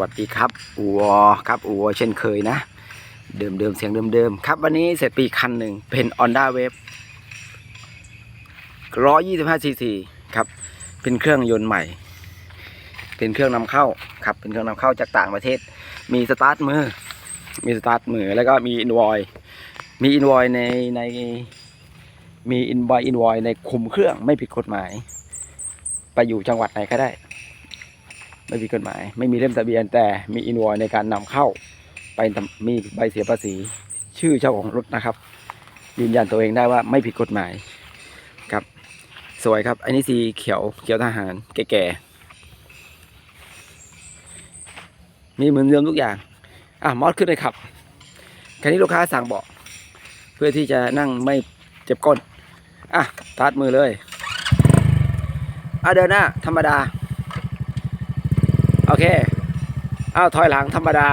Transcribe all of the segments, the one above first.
วัสดีครับอูวอครับอูวอเช่นเคยนะ เดิมเดิมเสียงเดิมเดิมครับ วันนี้เสร็จปีคันหนึ่งเป็น Honda Wave 125 cc ครับ เป็นเครื่องยนต์ใหม่ เป็นเครื่องนำเข้าครับ เป็นเครื่องนำเข้าจากต่างประเทศ มีสตาร์ทมือ มีสตาร์ทมือแล้วก็มีอินวอยมีอินวอยในในมีอินวอยอินวอยในคุมเครื่องไม่ผิดกฎหมาย ไปอยู่จังหวัดไหนก็ได้ ไม่มีกฎหมาย ไม่มีเล่มทะเบียนแต่มีอินวอยในการนำเข้า ไปมีใบเสียภาษี ชื่อเจ้าของรถนะครับ ยืนยันตัวเองได้ว่าไม่ผิดกฎหมายครับ สวยครับ อันนี้สีเขียวเขียวทหารแก่ๆมีเหมือนเดิมทุกอย่าง อะมอดขึ้นเลยครับคันนี้ลูกค้าสั่งเบอกเพื่อที่จะนั่งไม่เจ็บก้น อะตัดมือเลยอะเดินหน้าธรรมดา โอเคอ้าวถอยหลังธรรมดา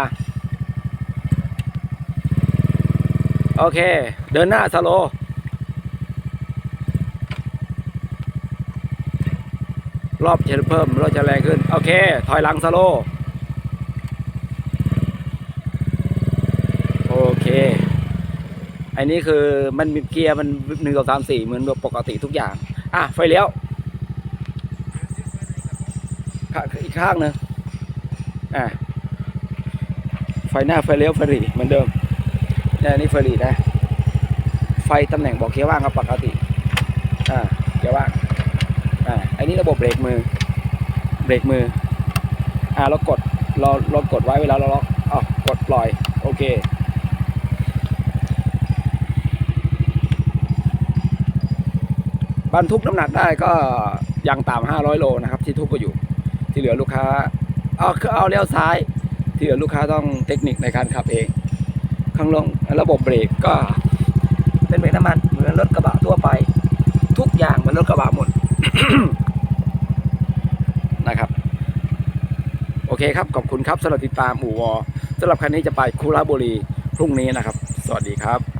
โอเค เดินหน้าสโล รอบจะเพิ่มรอบจะแรงขึ้น โอเค ถอยหลังสโล โอเคอันนี้คือมันมีเกียร์มันหนึ่งสองสามสี่เหมือนปกติทุกอย่าง อะ ไฟเลี้ยวอีกข้างหนึ่ง อะไฟหน้าไฟเลี้ยวไฟหลีเหมือนเดิมนี่นี่ไฟหลีนะ ไฟตำแหน่งบอกเกียร์ว่างครับปกติ อ่าเกียร์ว่างอ่าอันนี้ระบบเบรกมือ เบรกมือ อ่าเรากดเราเรากดไว้เวลาเราล็อกอ๋อกดปล่อย โอเคบรรทุกน้ำหนักได้ก็ยังต่ำ500 โลนะครับ ที่ทุกก็อยู่ ที่เหลือลูกค้า เอาคือเอาเลี้ยวซ้าย ที่เหลือลูกค้าต้องเทคนิคในการขับเอง ข้างลงระบบเบรกก็ เป็นเบรกน้ำมันเหมือนรถกระบะทั่วไป ทุกอย่างเหมือนรถกระบะหมดนะครับ โอเคครับ ขอบคุณครับสำหรับติดตามอู่วอสำหรับคันนี้จะไปคูราบุรีพรุ่งนี้นะครับ สวัสดีครับ